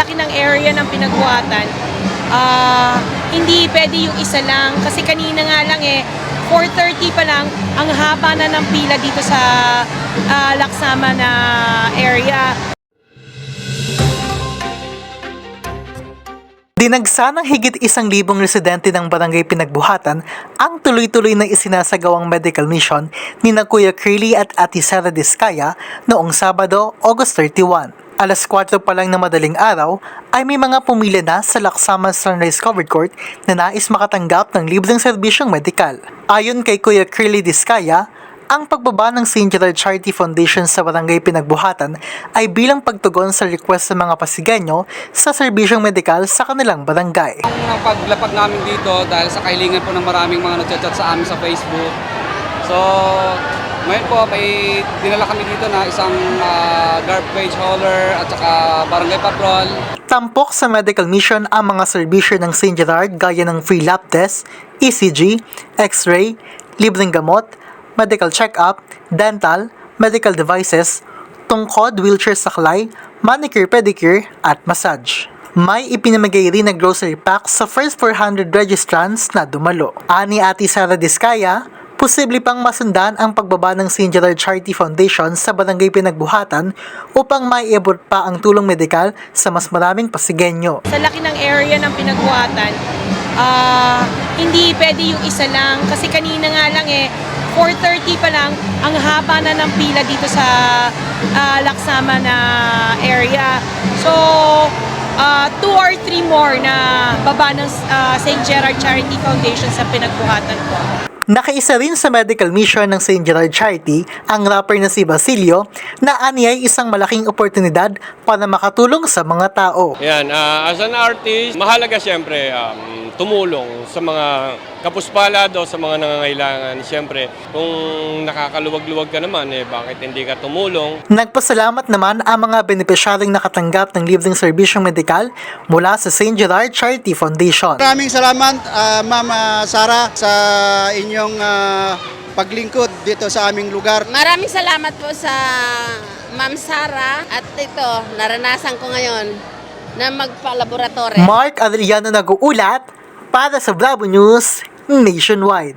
laki ng area ng pinagbuhatan, ah, hindi pwede yung isa lang. Kasi kanina nga lang eh, 4.30 pa lang, ang haba na ng pila dito sa ah, Laksama na area. Dinagsa ng higit isang libong residente ng barangay Pinagbuhatan ang tuloy-tuloy na isinasagawang medical mission ni na Kuya Curly at Ate Sara Diskaya noong Sabado, August 31. Alas 4 pa lang na madaling araw ay may mga pumila na sa Laksama Sunrise Covered Court na nais makatanggap ng libreng serbisyong medikal. Ayon kay Kuya Curly Diskaya, ang pagbaba ng St. Gerard Charity Foundation sa Barangay Pinagbuhatan ay bilang pagtugon sa request ng mga Pasigenyo sa serbisyong medikal sa kanilang barangay. Ang paglapag namin dito dahil sa kahilingan po ng maraming mga nagchat-chat sa amin sa Facebook. So, ngayon po may dinala kami dito na isang ah, garbage hauler at saka barangay patrol. Tampok sa medical mission ang mga serbisyo ng St. Gerard gaya ng free lab test, ECG, X-ray, libreng gamot, medical check-up, dental, medical devices, tungkod, wheelchair saklay, manicure, pedicure, at massage. May ipinamigay rin na grocery pack sa first 400 registrants na dumalo. Ani Ate Sara Diskaya, posible pang masundan ang pagbaba ng St. Gerard Charity Foundation sa Barangay Pinagbuhatan upang maiabot pa ang tulong medikal sa mas maraming Pasigenyo. Sa laki ng area ng pinagbuhatan, ah, hindi pwede yung isa lang. Kasi kanina nga lang eh, 4.30 pa lang, ang haba na ng pila dito sa ah, Laksama na area. So, ah, two or three more na baba ng ah, St. Gerard Charity Foundation sa pinagbuhatan ko. Nakaisa rin sa medical mission ng St. Gerard Charity ang rapper na si Basilio na ani ay isang malaking oportunidad para makatulong sa mga tao. Yan, ah, as an artist, mahalaga siyempre um, tumulong sa mga kapuspalad o sa mga nangangailangan. Siyempre, kung nakakaluwag-luwag ka naman, eh, bakit hindi ka tumulong? Nagpasalamat naman ang mga benepisyaryong nakatanggap ng libreng serbisyong medikal mula sa St. Gerard Charity Foundation. Maraming salamat, ah, Mama Sara, sa inyong ah, paglingkod dito sa aming lugar. Maraming salamat po sa Ma'am Sara at ito, naranasan ko ngayon na magpa-laboratory. Mark Adriano nag-uulat para sa Bravo News Nationwide.